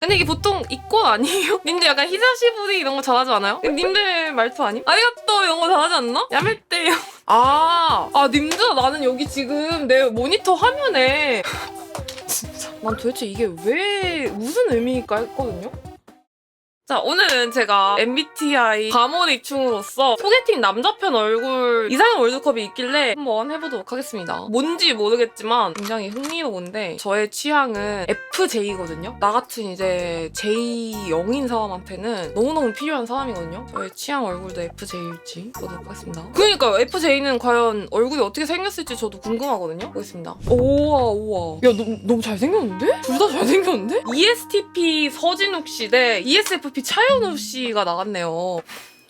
근데 이게 보통 이권 아니에요? 님들 약간 히사시부리 이런 거 잘하지 않아요? 님들 말투 아님? 아리가또 이런 거 잘하지 않나? 야멜떼요. 아, 아 님들 나는 여기 지금 내 모니터 화면에 진짜 난 도대체 이게 왜 무슨 의미일까 했거든요. 자, 오늘은 제가 MBTI 과몰입충으로서 소개팅 남자편 얼굴 이상형 월드컵이 있길래 한번 해보도록 하겠습니다. 뭔지 모르겠지만 굉장히 흥미로운데 저의 취향은 FJ거든요. 나 같은 이제 J0인 사람한테는 너무너무 필요한 사람이거든요. 저의 취향 얼굴도 FJ일지 보도록 하겠습니다. 그러니까요. FJ는 과연 얼굴이 어떻게 생겼을지 저도 궁금하거든요. 보겠습니다. 우와 우와. 야 너, 너무 잘생겼는데? 둘 다 잘생겼는데? ESTP 서진욱 씨 대 ESFP 차현우 씨가 나갔네요.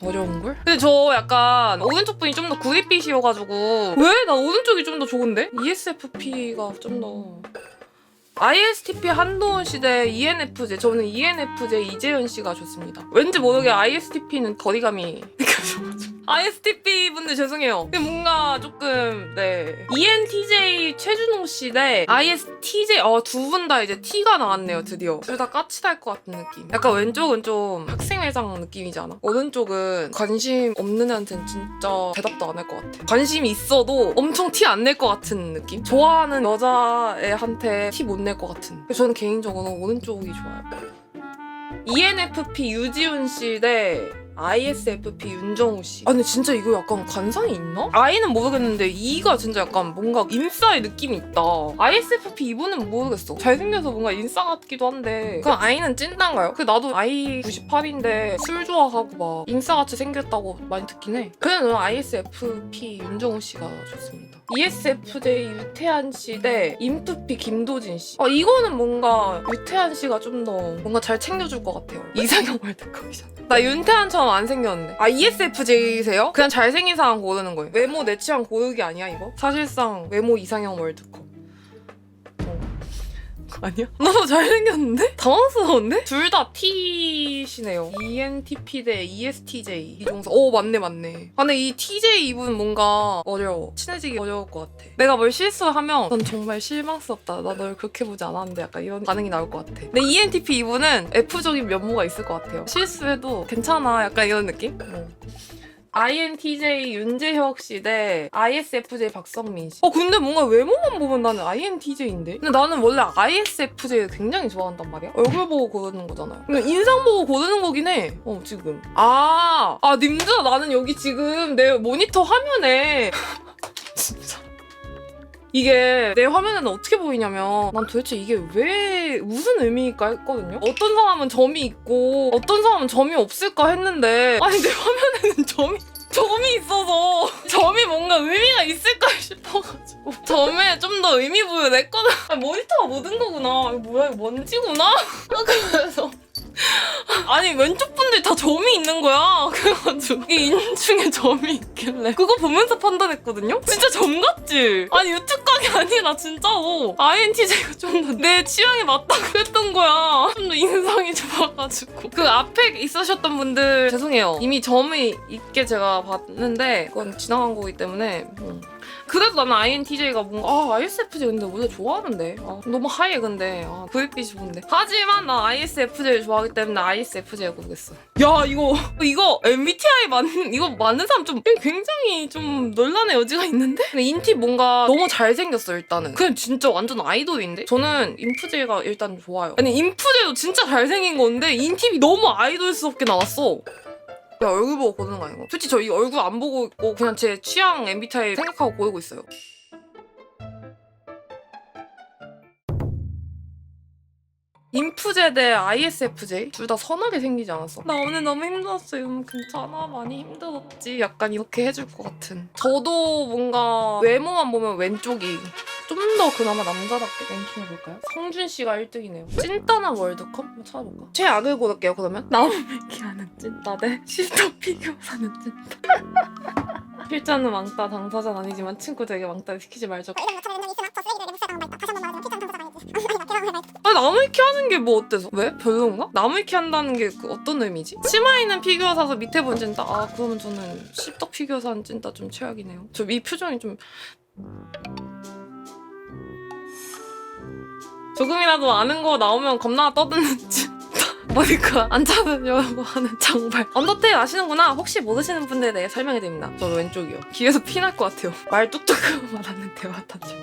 어려운 걸? 근데 저 약간 오른쪽 분이 좀 더 구릿빛이어가지고 왜? 나 오른쪽이 좀 더 좋은데? ESFP가 좀 더... ISTP 한도훈 씨대 ENFJ 저는 E ENFJ 이재현 씨가 좋습니다. 왠지 모르게 ISTP는 거리감이 느껴져가지고 ISTP 분들 죄송해요. 근데 뭔가 조금 네 ENTJ 최준호 씨대 ISTJ 어 두 분 다 이제 T가 나왔네요 드디어 둘 다 까칠할 것 같은 느낌. 약간 왼쪽은 좀 학생회장 느낌이지 않아? 오른쪽은 관심 없는 애한테는 진짜 대답도 안 할 것 같아. 관심이 있어도 엄청 티 안 낼 것 같은 느낌? 좋아하는 여자애한테 티 못 낼 것 같은. 저는 개인적으로 오른쪽이 좋아요. ENFP 유지훈 씨대 ISFP 윤정우 씨. 아 근데 진짜 이거 약간 관상이 있나? I는 모르겠는데 E가 진짜 약간 뭔가 인싸의 느낌이 있다. ISFP 이분은 모르겠어. 잘생겨서 뭔가 인싸 같기도 한데 그럼 I는 찐딴가요? 그 나도 I 98인데 술 좋아하고 막 인싸같이 생겼다고 많이 듣긴 해. 그냥 저는 ISFP 윤정우 씨가 좋습니다. ESFJ 유태한 씨 대 인프피 김도진 씨. 아 이거는 뭔가 유태한 씨가 좀 더 뭔가 잘 챙겨줄 것 같아요. 이상형 월드컵이잖아. 나 윤태한처럼 안 생겼는데. 아 ESFJ세요? 그냥 잘생긴 사람 고르는 거예요. 외모 내 취향 고르기 아니야 이거? 사실상 외모 이상형 월드컵. 어. 아니야? 너무 잘생겼는데? 당황스러운데? 둘 다 T시네요. ENTP 대 ESTJ. 이종서. 오, 맞네, 맞네. 아, 근데 이 TJ 이분 뭔가 어려워. 친해지기 어려울 것 같아. 내가 뭘 실수하면 넌 정말 실망스럽다. 나 널 그렇게 보지 않았는데 약간 이런 반응이 나올 것 같아. 근데 ENTP 이분은 F적인 면모가 있을 것 같아요. 실수해도 괜찮아. 약간 이런 느낌? 어. INTJ 윤재혁 씨 대 ISFJ 박성민 씨. 어 근데 뭔가 외모만 보면 나는 INTJ인데. 근데 나는 원래 ISFJ를 굉장히 좋아한단 말이야. 얼굴 보고 고르는 거잖아요. 그러니까 인상 보고 고르는 거긴 해. 어 지금. 아, 아 님들아 나는 여기 지금 내 모니터 화면에. 이게 내 화면에는 어떻게 보이냐면 난 도대체 이게 왜 무슨 의미일까 했거든요. 어떤 사람은 점이 있고 어떤 사람은 점이 없을까 했는데 아니 내 화면에는 점이 점이 있어서 점이 뭔가 의미가 있을까 싶어가지고 점에 좀 더 의미 부여냈거든. 아, 모니터가 묻은 거구나. 이거 뭐야 이거 먼지구나. 그래서 아니 왼쪽 분들 다 점이 있는 거야. 그래가지고 이 인중에 점이 있길래 그거 보면서 판단했거든요. 진짜 점 같지? 아니 유튜브 각이 아니라 진짜로 INTJ가 좀더내 취향에 맞다고 했던 거야. 좀 더 인상이 좋아가지고 그 앞에 있으셨던 분들 죄송해요. 이미 점이 있게 제가 봤는데 그건 지나간 거기 때문에 음. 그래도 나는 INTJ가 뭔가 아 ISFJ 근데 원래 좋아하는데 아, 너무 하얘 근데 아, 구릿빛이 좋은데 하지만 나 ISFJ를 좋아하기 때문에 ISFJ 고르겠어. 야 이거 이거 MBTI 맞는 이거 맞는 사람 좀 굉장히 좀 논란의 여지가 있는데? 인티 뭔가 너무 잘생겼어 일단은. 그냥 진짜 완전 아이돌인데? 저는 인프제가 일단 좋아요. 아니 인프제도 진짜 잘생긴 건데 인팁이 너무 아이돌스럽게 나왔어. 야 얼굴 보고 고르는 거 아니고 솔직히 저 이 얼굴 안 보고 있고 그냥 제 취향 MBTI 생각하고 고르고 있어요 인프제 대 ISFJ 둘 다 선하게 생기지 않았어? 나 오늘 너무 힘들었어 음, 괜찮아? 많이 힘들었지? 약간 이렇게 해줄 것 같은. 저도 뭔가 외모만 보면 왼쪽이 좀 더 그나마 남자답게 랭킹 해볼까요? 성준 씨가 1등이네요. 찐따나 월드컵? 한번 찾아볼까? 최악을 고를게요 그러면. 나무미키 하는 찐따 대 시스터 피규어 사는 찐따. 필자는 왕따 당사자는 아니지만 친구들에게 왕따를 시키지 말자 아 나무위키 하는 게 뭐 어때서? 왜? 별론가? 나무위키 한다는 게 그 어떤 의미지? 치마 있는 피규어 사서 밑에 본 찐따 아 그러면 저는 십덕 피규어 사는 찐따 좀 최악이네요 저 이 표정이 좀 조금이라도 아는 거 나오면 겁나 떠드는 찐 보니까 안 차는 여보 하는 장발. 언더테일 아시는구나. 혹시 모르시는 분들에 대해 설명해 드립니다. 저 왼쪽이요. 귀에서 피 날 것 같아요. 말 뚝뚝 하고 말하는 대화 타죠.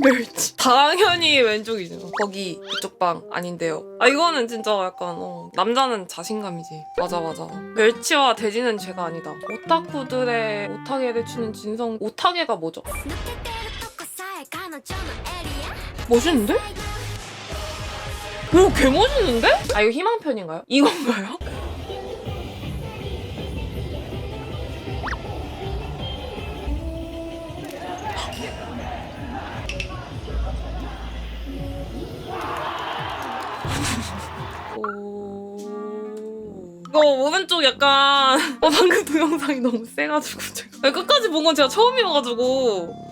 멸치. 당연히 왼쪽이죠. 거기 그쪽 방 아닌데요. 아 이거는 진짜 약간 어, 남자는 자신감이지. 맞아 맞아. 멸치와 돼지는 죄가 아니다. 오타쿠들의 오타게를 추는 진성 오타게가 뭐죠? 멋있는데? 오, 개 멋있는데? 아, 이거 희망편인가요? 이건가요? 오... 이거 오른쪽 약간 어, 방금 동영상이 너무 세가지고 제가 끝까지 본 건 제가 처음이어가지고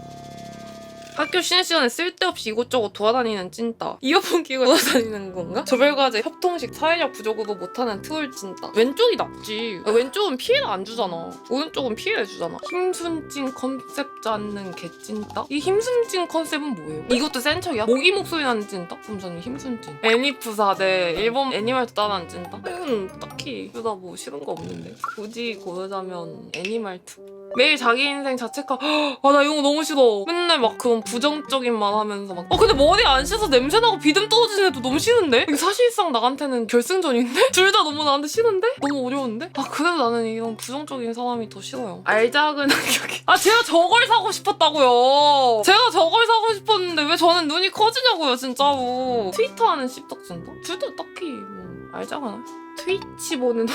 학교 쉬는 시간에 쓸데없이 이곳저곳 돌아다니는 찐따. 이어폰 끼고 돌아다니는 건가? 조별과제 협통식 사회력 부족으로 못하는 트롤 찐따. 왼쪽이 낫지. 아, 왼쪽은 피해를 안 주잖아. 오른쪽은 피해를 주잖아. 힘순찐 컨셉 잡는 개찐따? 이 힘순찐 컨셉은 뭐예요? 이것도 센 척이야? 모기 목소리 나는 찐따? 그럼 저는 힘순찐. 애니프사 대 일본 애니멀 따라하는 찐따? 이건 딱히 그다 뭐 싫은 거 없는데. 굳이 고르자면 애니멀2. 매일 자기 인생 자책하 아나 이런 거 너무 싫어 맨날 막 그런 부정적인 말 하면서 막어 근데 머리 안 씻어서 냄새나고 비듬 떨어지는 애도 너무 싫은데? 이거 사실상 나한테는 결승전인데? 둘 다 너무 나한테 싫은데? 너무 어려운데? 아 그래도 나는 이런 부정적인 사람이 더 싫어요 알작은 여기 아 제가 저걸 사고 싶었다고요 제가 저걸 사고 싶었는데 왜 저는 눈이 커지냐고요 진짜로 트위터 하는 씹덕진다 둘 다 딱히 뭐 알잖아 트위치 보는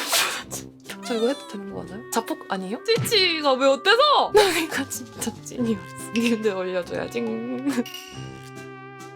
저 이거 해도 되는 거 맞아요? 자폭 아니에요? 트위치가 왜 어때서? 그러니까 진짜 찐이었어. 님들 올려줘야지.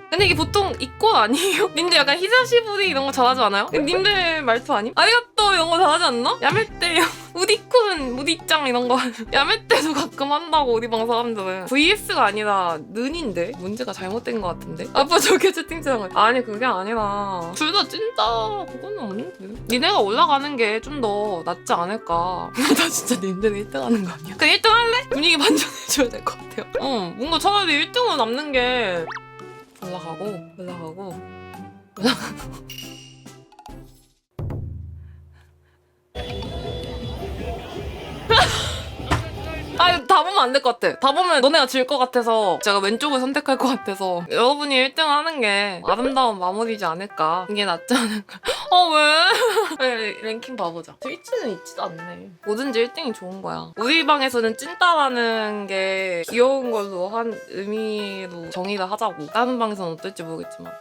근데 이게 보통 이권 아니에요? 님들 약간 히사시부리 이런 거 잘하지 않아요? 님들 말투 아님? 아리가또 이런 거 잘하지 않나? 야메떼 우디 쿤 우디짱 이런 거 야메떼도 가끔 한다고 우리 방 사람들은. VS가 아니라 는인데? 문제가 잘못된 것 같은데? 아빠 저게 채팅창을. 아니 그게 아니라. 둘 다 찐따 그거는 없는데? 니네가 올라가는 게 좀 더 낫지 않을까? 나 진짜 님들이 1등 하는 거 아니야? 그냥 1등 할래? 분위기 반전해줘야 될 것 같아요. 어 뭔가 차라리 1등은 남는 게 올라가고 올라가고 올라가고 아, 이거 다 보면 안 될 것 같아. 다 보면 너네가 질 것 같아서 제가 왼쪽을 선택할 것 같아서 여러분이 1등 하는 게 아름다운 마무리지 않을까. 이게 낫지 않을까. 어, 왜? 왜 랭킹 봐보자. 트위치는 있지도 않네. 뭐든지 1등이 좋은 거야. 우리 방에서는 찐따라는 게 귀여운 걸로 한 의미로 정의를 하자고. 다른 방에서는 어떨지 모르겠지만.